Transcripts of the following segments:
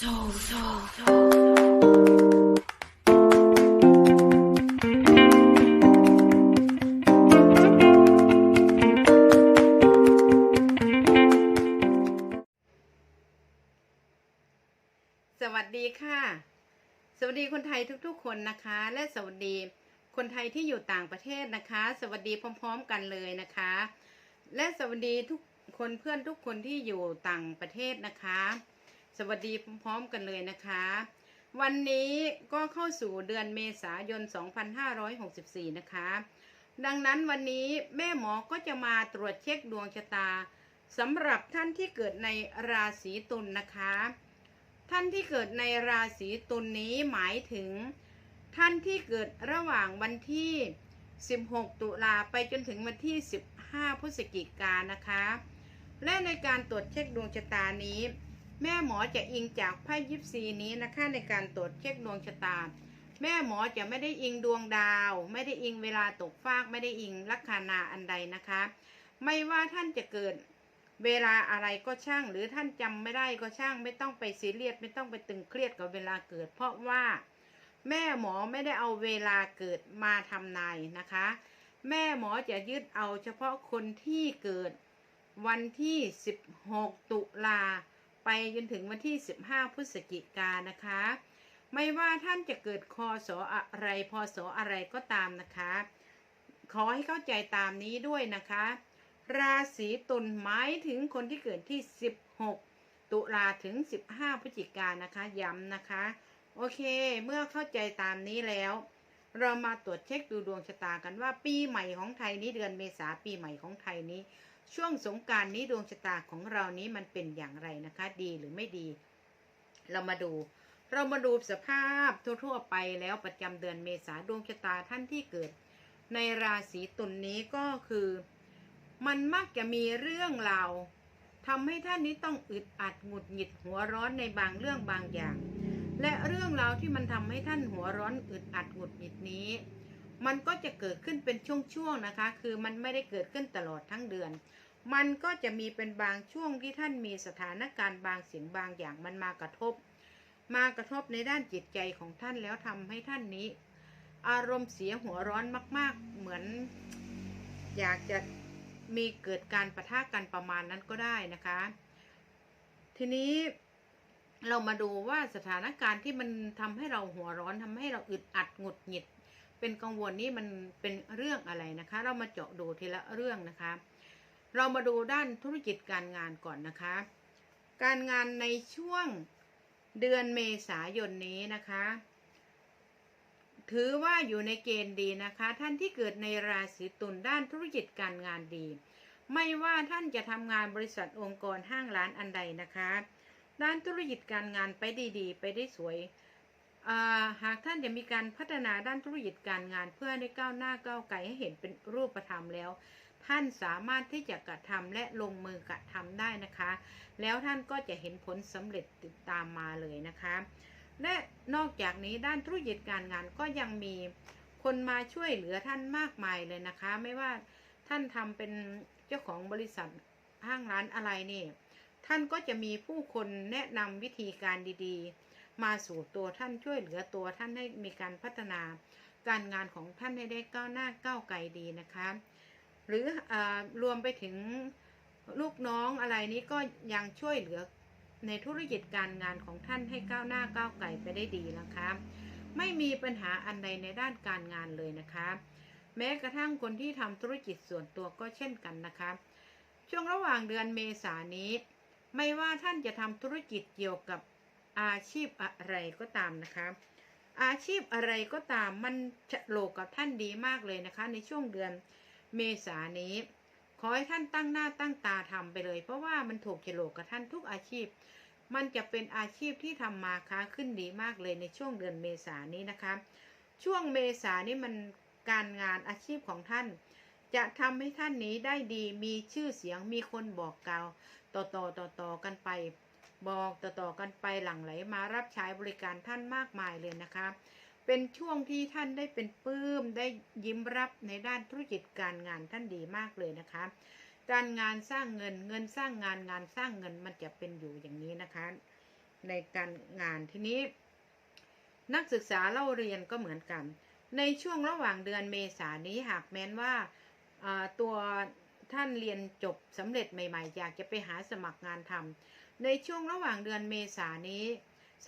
Soul, soul, soul. สวัสดีค่ะ สวัสดีคนไทยทุกๆคนนะคะ และสวัสดีคนไทยที่อยู่ต่างประเทศนะคะ สวัสดีพร้อม ๆ กันเลยนะคะ และสวัสดีทุกคนเพื่อนทุกคนที่อยู่ต่างประเทศนะคะ สวัสดีพร้อมๆกันเลยนะคะ วันนี้ก็เข้าสู่เดือนเมษายน 2564 นะคะ ดังนั้นวันนี้แม่หมอก็จะมาตรวจเช็คดวงชะตาสำหรับท่านที่เกิดในราศีตุลนะคะ ท่านที่เกิดในราศีตุลนนี้หมายถึง ท่านที่เกิดระหว่างวันที่ 16 ตุลาไปจนถึงวันที่ 15 พฤศจิกายนนะคะ และในการตรวจเช็คดวงชะตานี้ แม่หมอจะอิงจากไพ่ยิปซีนี้นะคะในการตรวจเช็คดวงชะตา แม่หมอจะไม่ได้อิงดวงดาว ไม่ได้อิงเวลาตกฟาก ไม่ได้อิงลัคนาอันใดนะคะ ไม่ว่าท่านจะเกิดเวลาอะไรก็ช่าง หรือท่านจำไม่ได้ก็ช่าง ไม่ต้องไปซีเรียสไม่ต้องไปตึงเครียดกับเวลาเกิด เพราะว่าแม่หมอไม่ได้เอาเวลาเกิดมาทำนายนะคะ แม่หมอจะยึดเอาเฉพาะคนที่เกิดวันที่ 16 ตุลา ไปจนถึงวันที่ 15 พฤศจิกายนนะคะ ไม่ว่าท่านจะเกิดคอสออะไรพศออะไรก็ตามนะคะ ขอให้เข้าใจตามนี้ด้วยนะคะ ราศีตุลหมายถึงคนที่เกิดที่ 16 ตุลาถึง 15 พฤศจิกายนนะคะ ย้ำนะคะ โอเค เมื่อเข้าใจตามนี้แล้ว เรามาตรวจเช็คดูดวงชะตากันว่าปีใหม่ของไทยนี้เดือนเมษาปีใหม่ของไทยนี้ ช่วงสงการนี้ดวงชะตาของเรานี้มันเป็นอย่างไรนะคะ ดีหรือไม่ดี เรามาดู เรามาดูสภาพทั่วๆไปแล้วประจำเดือนเมษาดวงชะตาท่านที่เกิด ในราศีตุลนนี้ก็คือ มันมักจะมีเรื่องราวทำให้ท่านนี้ต้องอึดอัดหงุดหงิดหัวร้อนในบางเรื่องบางอย่าง และเรื่องราวที่มันทำให้ท่านหัวร้อนอึดอัดหงุดหงิดนี้ มันก็จะเกิดขึ้นเป็นช่วงๆนะคะ คือมันไม่ได้เกิดขึ้นตลอดทั้งเดือน มันก็จะมีเป็นบางช่วงที่ท่านมีสถานการณ์บางสิ่งบางอย่างมันมากระทบ มากระทบในด้านจิตใจของท่านแล้วทำให้ท่านนี้ อารมณ์เสียหัวร้อนมาก ๆ เหมือน อยากจะมีเกิดการประทะกันประมาณนั้นก็ได้นะคะ ทีนี้เรามาดูว่าสถานการณ์ที่มันทำให้เราหัวร้อนทำให้เราอึดอัดหงุดหงิด เป็นกังวลนี่มันเป็นเรื่องอะไรนะคะ เรามาเจาะดูทีละเรื่องนะคะ เรามาดูด้านธุรกิจการงานก่อนนะคะ การงานในช่วงเดือนเมษายนนี้นะคะ ถือว่าอยู่ในเกณฑ์ดีนะคะ ท่านที่เกิดในราศีตุลด้านธุรกิจการงานดี ไม่ว่าท่านจะทำงานบริษัทองค์กรห้างร้านอันใดนะคะ ด้านธุรกิจการงานไปด้ดีไปได้สวยาหากท่านจะมีการพัฒนาด้านธุรกิจการงานเพื่อให้ก้าวหน้าก้าวไกลให้เห็นเป็นรูปธรรมแล้ว ท่านสามารถที่จะกระทำและลงมือกระทำได้นะคะ แล้วท่านก็จะเห็นผลสำเร็จติดตามมาเลยนะคะ และนอกจากนี้ด้านธุรกิจการงานก็ยังมีคนมาช่วยเหลือท่านมากมายเลยนะคะ ไม่ว่าท่านทำเป็นเจ้าของบริษัทห้างร้านอะไรนี่ ท่านก็จะมีผู้คนแนะนำวิธีการดีๆ มาสู่ตัวท่านช่วยเหลือตัวท่านให้มีการพัฒนา การงานของท่านให้ได้ก้าวหน้าก้าวไกลดีนะคะ หรืออรวมไปถึงลูกน้องอะไรนี้ก็ยังช่วยเหลือในธุรกิจการงานของท่านให้ก้าวหน้าก้าวไกลไปได้ดีนะคะ ไม่มีปัญหาอันใดในด้านการงานเลยนะคะ แม้กระทั่งคนที่ทำธุรกิจส่วนตัวก็เช่นกันนะคะ ช่วงระหว่างเดือนเมษานนี้ ไม่ว่าท่านจะทำธุรกิจเกี่ยวกับอาชีพอะไรก็ตามนะคะ อาชีพอะไรก็ตามมันจะโลกกับท่านดีมากเลยนะคะ ในช่วงเดือน เมษานี้ ขอให้ท่านตั้งหน้าตั้งตาทำไปเลย เพราะว่ามันถูกโฉลกกับท่านทุกอาชีพ มันจะเป็นอาชีพที่ทำมาค้าขึ้นดีมากเลยในช่วงเดือนเมษานี้นะคะ ช่วงเมษานี้มันการงานอาชีพของท่าน จะทำให้ท่านนี้ได้ดีมีชื่อเสียงมีคนบอกกล่าวต่อต่อต่อต่อกันไป บอกต่อต่อกันไปหลั่งไหลมารับใช้บริการท่านมากมายเลยนะคะ เป็นช่วงที่ท่านได้เป็นปลื้มได้ยิ้มรับในด้านธุรกิจการงานท่านดีมากเลยนะคะ การงานสร้างเงินเงินสร้างงานงานสร้างเงินมันจะเป็นอยู่อย่างนี้นะคะ ในการงานทีนี้ นักศึกษาเล่าเรียนก็เหมือนกัน ในช่วงระหว่างเดือนเมษานี้หากแม้นว่าตัวท่านเรียนจบสำเร็จใหม่ ๆ อยากจะไปหาสมัครงานทำในช่วงระหว่างเดือนเมษานี้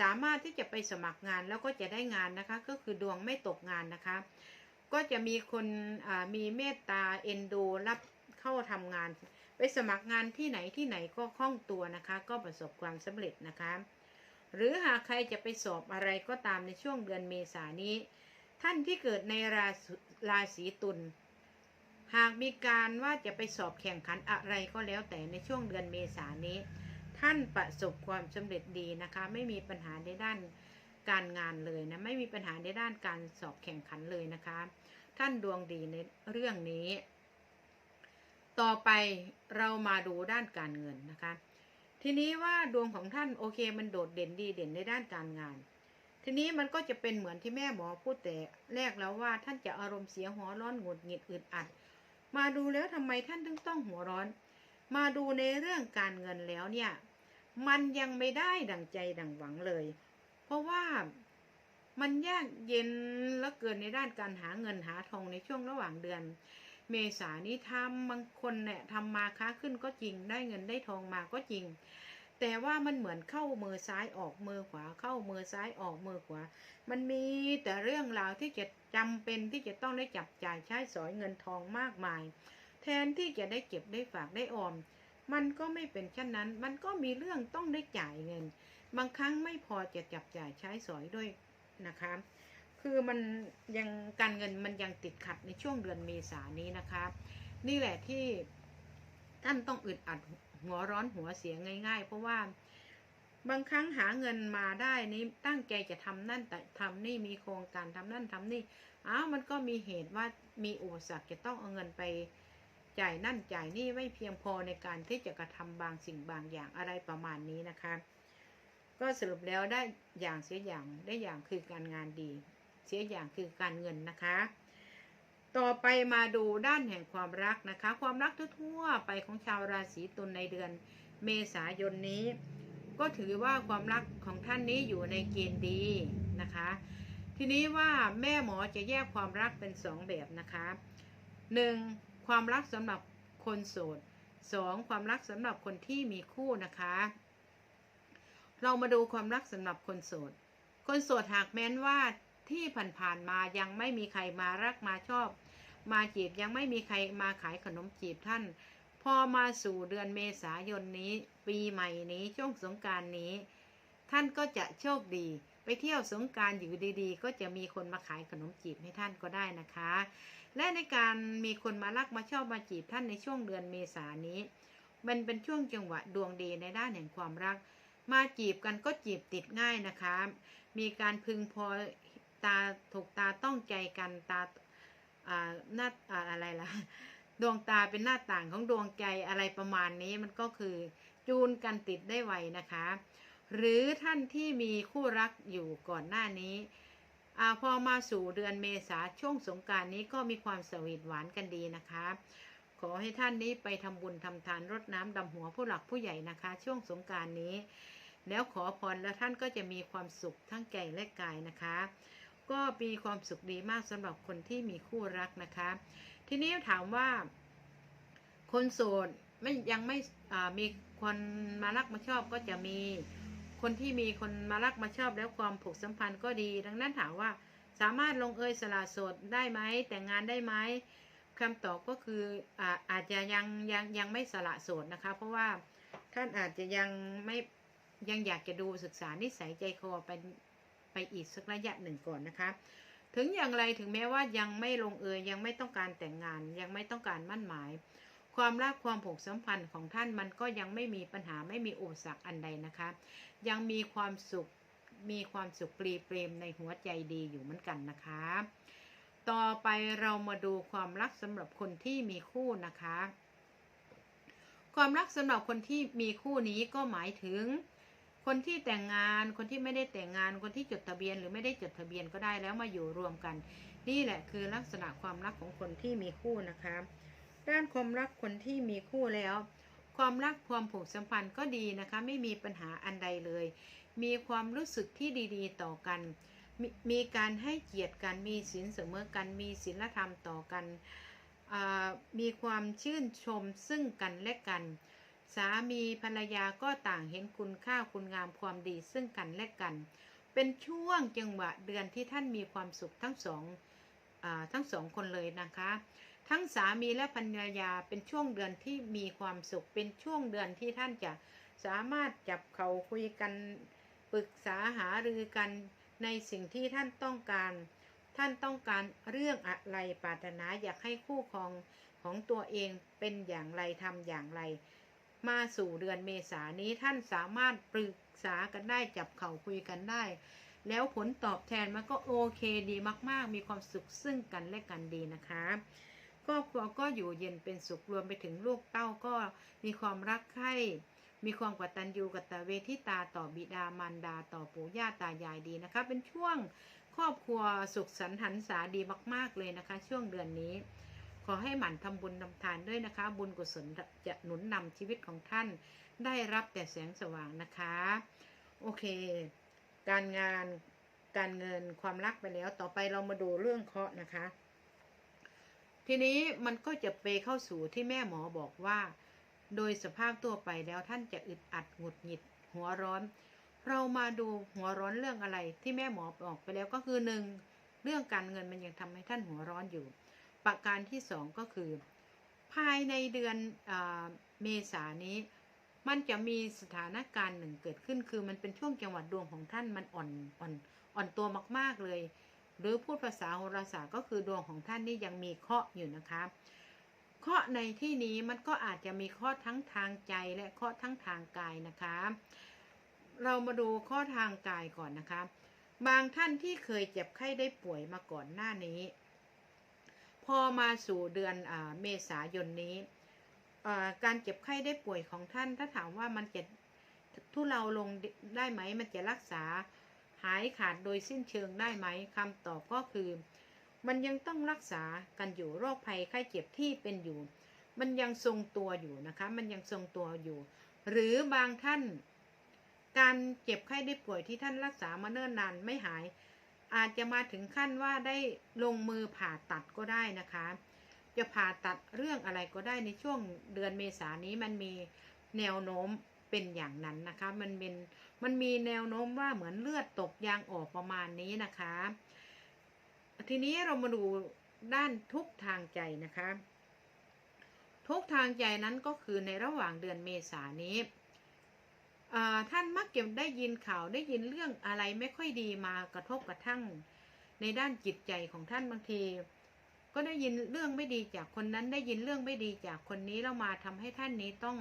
สามารถที่จะไปสมัครงานแล้วก็จะได้งานนะคะ ก็คือดวงไม่ตกงานนะคะ ก็จะมีคนมีเมตตาเอ็นดูรับเข้าทำงาน ไปสมัครงานที่ไหนที่ไหนก็คล่องตัวนะคะ ก็ประสบความสำเร็จนะคะ หรือหากใครจะไปสอบอะไรก็ตามในช่วงเดือนเมษานี้ ท่านที่เกิดในราศีราศีตุลหากมีการว่าจะไปสอบแข่งขันอะไรก็แล้วแต่ในช่วงเดือนเมษานี้ ท่านประสบความสำเร็จดีนะคะ ไม่มีปัญหาในด้านการงานเลยนะ ไม่มีปัญหาในด้านการสอบแข่งขันเลยนะคะ ท่านดวงดีในเรื่องนี้ ต่อไปเรามาดูด้านการเงินนะคะ ทีนี้ว่าดวงของท่านโอเค มันโดดเด่นดีเด่นในด้านการงาน ทีนี้มันก็จะเป็นเหมือนที่แม่หมอพูดแต่แรกแล้วว่าท่านจะอารมณ์เสียหัวร้อนหงุดหงิดอึดอัด มาดูแล้วทำไมท่านถึงต้องหัวร้อน มาดูในเรื่องการเงินแล้วเนี่ย มันยังไม่ได้ดังใจดังหวังเลย เพราะว่ามันยากเย็นเหลือเกินในด้านการหาเงินหาทองในช่วงระหว่างเดือน เมษานี้ทำบางคนเนี่ยทำมาค้าขึ้นก็จริง ได้เงินได้ทองมาก็จริง แต่ว่ามันเหมือนเข้ามือซ้ายออกมือขวา เข้ามือซ้ายออกมือขวา มันมีแต่เรื่องราวที่จะจำเป็นที่จะต้องได้จับจ่ายใช้สอยเงินทองมากมาย แทนที่จะได้เก็บได้ฝากได้ออม มันก็ไม่เป็นเช่นนั้น มันก็มีเรื่องต้องได้จ่ายเงิน บางครั้งไม่พอจะจับจ่ายใช้สอยด้วยนะคะ คือมันยังการเงินมันยังติดขัดในช่วงเดือนเมษานนี้นะคะ นี่แหละที่ท่านต้องอึดอัดหัวร้อนหัวเสียง่าย ๆ เพราะว่าบางครั้งหาเงินมาได้นี้ตั้งใจจะทำนั่นแต่ทำนี่มีโครงการทำนั่นทำนี่อ้าวมันก็มีเหตุว่ามีอุปสรรคจะต้องเอาเงินไป จ่ายนั่นจ่ายนี่ไม่เพียงพอในการที่จะกระทำบางสิ่งบางอย่างอะไรประมาณนี้นะคะ ก็สรุปแล้วได้อย่างเสียอย่างได้อย่างคือการงานดี เสียอย่างคือการเงินนะคะ ต่อไปมาดูด้านแห่งความรักนะคะ ความรักทั่วๆไปของชาวราศีตุลในเดือนเมษายนนี้ ก็ถือว่าความรักของท่านนี้อยู่ในเกณฑ์ดีนะคะ ทีนี้ว่าแม่หมอจะแยกความรักเป็นสองแบบนะคะหนึ่ง ความรักสำหรับคนโสดสองความรักสำหรับคนที่มีคู่นะคะ เรามาดูความรักสำหรับคนโสด คนโสดหากแม้นว่าที่ผ่านๆมายังไม่มีใครมารักมาชอบ มาจีบยังไม่มีใครมาขายขนมจีบท่าน พอมาสู่เดือนเมษายนนี้ ปีใหม่นี้ช่วงสงการนี้ ท่านก็จะโชคดี ไปเที่ยวสงการอยู่ดีๆ ก็จะมีคนมาขายขนมจีบให้ท่านก็ได้นะคะ และในการมีคนมารักมาชอบมาจีบท่านในช่วงเดือนเมษานี้ มันเป็นช่วงจังหวะดวงดีในด้านแห่งความรัก มาจีบกันก็จีบติดง่ายนะคะ มีการพึงพอตาถูกตาต้องใจกันตาอ่าหน้าอ่าอะไรล่ะดวงตาเป็นหน้าต่างของดวงใจอะไรประมาณนี้มันก็คือจูนกันติดได้ไวนะคะ หรือท่านที่มีคู่รักอยู่ก่อนหน้านี้อพอมาสู่เดือนเมษาช่วงสงการนี้ก็มีความสวีทหวานกันดีนะคะ ขอให้ท่านนี้ไปทำบุญทำทานรดน้ำดำหัวผู้หลักผู้ใหญ่นะคะ ช่วงสงการนี้ แล้วขอพรแล้วท่านก็จะมีความสุขทั้งใจและกายนะคะ ก็มีความสุขดีมากสำหรับคนที่มีคู่รักนะคะ ทีนี้ถามว่า คนโสดไม่ยังไม่มีคนมารักมาชอบก็จะมี คนที่มีคนมารักมาชอบแล้วความผูกสัมพันธ์ก็ดี ดังนั้นถามว่าสามารถลงเอยสละโสดได้ไหมแต่งงานได้ไหมคำตอบก็คืออาอาจจะยังยังยังไม่สละโสดนะคะ เพราะว่าท่านอาจจะยังไม่ยังอยากจะดูศึกษานิสัยใจคอไปไปอีกสักระยะหนึ่งก่อนนะคะ ถึงอย่างไรถึงแม้ว่ายังไม่ลงเอยยังไม่ต้องการแต่งงานยังไม่ต้องการมั่นหมาย ความรักความผูกสัมพันธ์ของท่านมันก็ยังไม่มีปัญหาไม่มีอุปสรรคอันใดนะคะ ยังมีความสุขมีความสุขปรีเปรมในหัวใจดีอยู่เหมือนกันนะคะ ต่อไปเรามาดูความรักสำหรับคนที่มีคู่นะคะ ความรักสำหรับคนที่มีคู่นี้ก็หมายถึง คนที่แต่งงาน คนที่ไม่ได้แต่งงาน คนที่จดทะเบียนหรือไม่ได้จดทะเบียนก็ได้แล้วมาอยู่รวมกัน นี่แหละคือลักษณะความรักของคนที่มีคู่นะคะ ด้านความรักคนที่มีคู่แล้ว ความรักความผูกสัมพันธ์ก็ดีนะคะ ไม่มีปัญหาอันใดเลย มีความรู้สึกที่ดีๆ ต่อกันมมีการให้เกียรติกันมีศีลเสมอกันมีศีลธรรมต่อกันมีความชื่นชมซึ่งกันและกัน สามีภรรยาก็ต่างเห็นคุณค่าคุณงามความดีซึ่งกันและกัน เป็นช่วงจังหวะเดือนที่ท่านมีความสุขทั้งสองอทั้งสองคนเลยนะคะ ทั้งสามีและภรรยาเป็นช่วงเดือนที่มีความสุข เป็นช่วงเดือนที่ท่านจะสามารถจับเขาคุยกันปรึกษาหารือกันในสิ่งที่ท่านต้องการ ท่านต้องการเรื่องอะไรปรารถนาอยากให้คู่ครองของตัวเองเป็นอย่างไรทำอย่างไร มาสู่เดือนเมษานนี้ท่านสามารถปรึกษากันได้จับเข่าคุยกันได้ แล้วผลตอบแทนมันก็โอเคดีมาก ๆ มีความสุขซึ่งกันและกันดีนะคะ ครอบครัวก็อยู่เย็นเป็นสุขรวมไปถึงลูกเต้าก็มีความรักใคร่มีความกตัญญูกตเวทิตาต่อบิดามารดาต่อปู่ย่าตายายดีนะคะ เป็นช่วงครอบครัวสุขสันต์หันษาดีมาก ๆเลยนะคะ ช่วงเดือนนี้ ขอให้หมั่นทำบุญทำทานด้วยนะคะ บุญกุศลจะหนุนนำชีวิตของท่าน ได้รับแต่แสงสว่างนะคะ โอเค การงานการเงินความรักไปแล้วต่อไปเรามาดูเรื่องเคาะนะคะ ทีนี้มันก็จะไปเข้าสู่ที่แม่หมอบอกว่า โดยสภาพตัวไปแล้วท่านจะอึดอัดหงุดหงิด หัวร้อน เรามาดูหัวร้อนเรื่องอะไรที่แม่หมอบอกไปแล้วก็คือหนึ่งเรื่องการเงินมันยังทำให้ท่านหัวร้อนอยู่ ประการที่สองก็คือ ภายในเดือนอเมษายนนี้ มันจะมีสถานการณ์หนึ่งเกิดขึ้น คือมันเป็นช่วงจังหวัดดวงของท่านมันอ่อนอ่อนอ่อนตัวมาก ๆเลย หรือพูดภาษาโหราศาสตร์ก็คือดวงของท่านนี่ยังมีเคราะห์อยู่นะคะเคราะห์ในที่นี้มันก็อาจจะมีข้อทั้งทางใจและข้อทั้งทางกายนะคะ เรามาดูข้อทางกายก่อนนะคะ บางท่านที่เคยเจ็บไข้ได้ป่วยมาก่อนหน้านี้ พอมาสู่เดือนอเมษายนนี้การเจ็บไข้ได้ป่วยของท่านถ้าถามว่ามันจะทุเลาลงได้ไหมมันจะรักษา หายขาดโดยสิ้นเชิงได้ไหมคำตอบก็คือ มันยังต้องรักษากันอยู่โรคภัยไข้เจ็บที่เป็นอยู่ มันยังทรงตัวอยู่นะคะ มันยังทรงตัวอยู่ หรือบางท่าน การเจ็บไข้ได้ป่วยที่ท่านรักษามาเนิ่นนานไม่หาย อาจจะมาถึงขั้นว่าได้ลงมือผ่าตัดก็ได้นะคะ จะผ่าตัดเรื่องอะไรก็ได้ในช่วงเดือนเมษายนนี้มันมีแนวโน้ม เป็นอย่างนั้นนะคะ มันเป็นมันมีแนวโน้มว่าเหมือนเลือดตกยางออกประมาณนี้นะคะ ทีนี้เรามาดูด้านทุกทางใจนะคะ ทุกทางใจนั้นก็คือในระหว่างเดือนเมษานี้ท่านมักจะได้ยินข่าวได้ยินเรื่องอะไรไม่ค่อยดีมากระทบกระทั่งในด้านจิตใจของท่านบางที ก็ได้ยินเรื่องไม่ดีจากคนนั้นได้ยินเรื่องไม่ดีจากคนนี้แล้วมาทำให้ท่านนี้ต้อง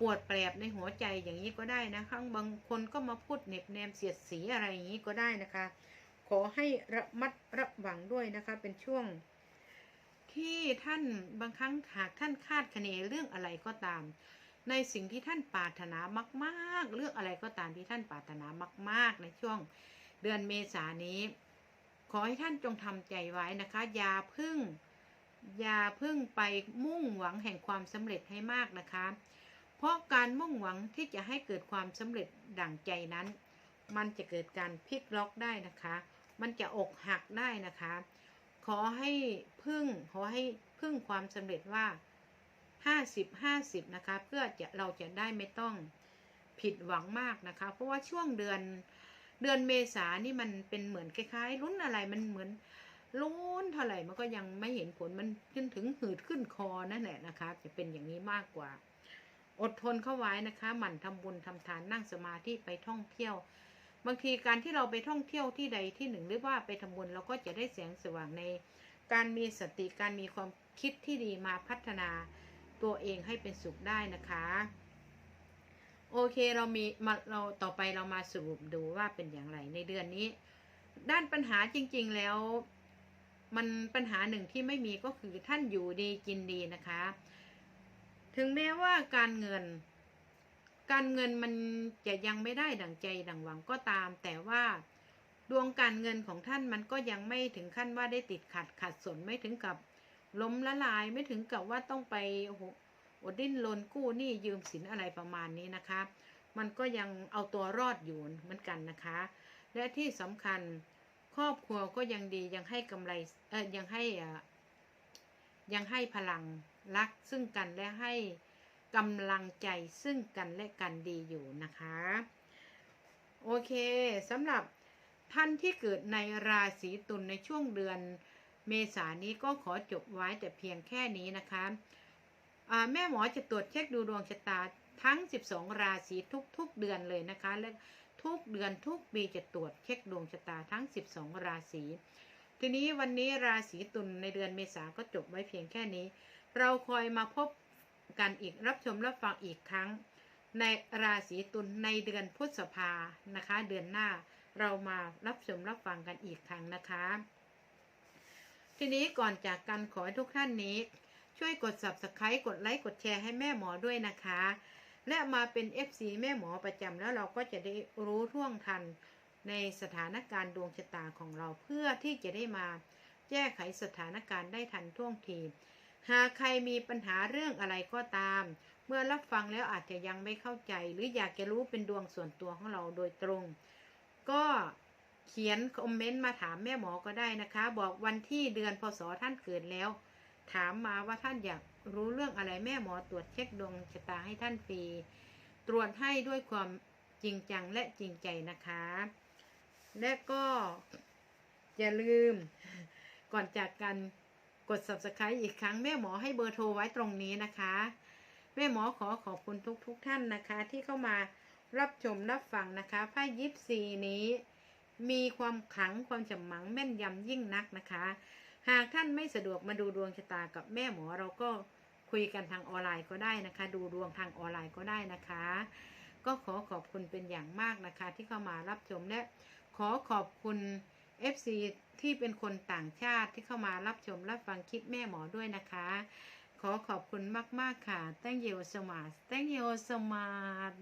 ปวดแปรบในหัวใจอย่างนี้ก็ได้นะคะบางคนก็มาพูดเหน็บแนมเสียดสีอะไรอย่างนี้ก็ได้นะคะ ขอให้ระมัดระวังด้วยนะคะเป็นช่วง ที่ท่านบางครั้งหากท่านคาดคะเนเรื่องอะไรก็ตาม ในสิ่งที่ท่านปรารถนามาก ๆ เรื่องอะไรก็ตามที่ท่านปรารถนามาก ๆ ในช่วงเดือนเมษานนี้ ขอให้ท่านจงทำใจไว้นะคะอย่าพึ่งอย่าพึ่งไปมุ่งหวังแห่งความสำเร็จให้มากนะคะ เพราะการมุ่งหวังที่จะให้เกิดความสำเร็จดั่งใจนั้น มันจะเกิดการพลิกล็อกได้นะคะ มันจะอกหักได้นะคะ ขอให้พึ่งขอให้พึ่งความสำเร็จว่าห้าสิบห้าสิบนะคะ เพื่อจะเราจะได้ไม่ต้องผิดหวังมากนะคะ เพราะว่าช่วงเดือนเดือนเมษานี่มันเป็นเหมือนคล้ายๆลุ้นอะไรมันเหมือนลุ้นเท่าไหร่มันก็ยังไม่เห็นผลมันจนถึงหืดขึ้นคอนั่นแหละนะคะ จะเป็นอย่างนี้มากกว่า อดทนเข้าไว้นะคะ หมั่นทำบุญทำทานนั่งสมาธิไปท่องเที่ยว บางทีการที่เราไปท่องเที่ยวที่ใดที่หนึ่ง หรือว่าไปทำบุญเราก็จะได้แสงสว่างใน การมีสติการมีความคิดที่ดีมาพัฒนาตัวเองให้เป็นสุขได้นะคะ โอเคเรามีมาเราต่อไปเรามาสรุปดูว่าเป็นอย่างไรในเดือนนี้ ด้านปัญหาจริง ๆแล้ว มันปัญหาหนึ่งที่ไม่มีก็คือท่านอยู่ดีกินดีนะคะ ถึงแม้ว่าการเงิน การเงินมันจะยังไม่ได้ดั่งใจดั่งหวังก็ตาม แต่ว่าดวงการเงินของท่านมันก็ยังไม่ถึงขั้นว่าได้ติดขัดขัดสนไม่ถึงกับล้มละลายไม่ถึงกับว่าต้องไปโอ้โหอดดิ้นรนกู้หนี้ยืมสินอะไรประมาณนี้นะคะ มันก็ยังเอาตัวรอดอยู่เหมือนกันนะคะ และที่สำคัญครอบครัวก็ยังดียังให้กำไรเออยังให้ยังให้พลัง รักซึ่งกันและให้กำลังใจซึ่งกันและกันดีอยู่นะคะ โอเคสำหรับท่านที่เกิดในราศีตุลในช่วงเดือนเมษานี้ก็ขอจบไว้แต่เพียงแค่นี้นะคะแม่หมอจะตรวจเช็คดูดวงชะตาทั้ง 12 ราศีทุก ๆ เดือนเลยนะคะ และทุกเดือนทุกปีจะตรวจเช็คดวงชะตาทั้ง 12 ราศีทีนี้วันนี้ราศีตุลในเดือนเมษาก็จบไว้เพียงแค่นี้ เราคอยมาพบกันอีกรับชมรับฟังอีกครั้ง ในราศีตุลในเดือนพฤษภานะคะ เดือนหน้าเรามารับชมรับฟังกันอีกครั้งนะคะ ทีนี้ก่อนจากกันขอให้ทุกท่านนี้ ช่วยกด subscribe กดไลค์กดแชร์ให้แม่หมอด้วยนะคะ และมาเป็น FC แม่หมอประจำแล้วเราก็จะได้รู้ท่วงทันในสถานการณ์ดวงชะตาของเราเพื่อที่จะได้มาแก้ไขสถานการณ์ได้ทันท่วงที หากใครมีปัญหาเรื่องอะไรก็ตาม เมื่อรับฟังแล้วอาจจะยังไม่เข้าใจ หรืออยากจะรู้เป็นดวงส่วนตัวของเราโดยตรง ก็เขียนคอมเมนต์มาถามแม่หมอก็ได้นะคะ บอกวันที่เดือนพศท่านเกิดแล้ว ถามมาว่าท่านอยากรู้เรื่องอะไรแม่หมอตรวจเช็คดวงชะตาให้ท่านฟรี ตรวจให้ด้วยความจริงจังและจริงใจนะคะ และก็อย่าลืมก่อนจากกัน กด subscribe อีกครั้งแม่หมอให้เบอร์โทรไว้ตรงนี้นะคะ แม่หมอขอขอบคุณทุกๆทท่านนะคะ ที่เข้ามารับชมรับฟังนะคะไพ่ยิปซีนี้ มีความขลังความจำมังแม่นยำยิ่งนักนะคะ หากท่านไม่สะดวกมาดูดวงชะตากับแม่หมอเราก็คุยกันทางออนไลน์ก็ได้นะคะ ดูดวงทางออนไลน์ก็ได้นะคะ ก็ขอขอบคุณเป็นอย่างมากนะคะ ที่เข้ามารับชมและขอขอบคุณ FC ที่เป็นคนต่างชาติที่เข้ามารับชมรับฟังคลิปแม่หมอด้วยนะคะ ขอขอบคุณมาก ๆ ค่ะ thank you so much thank you so much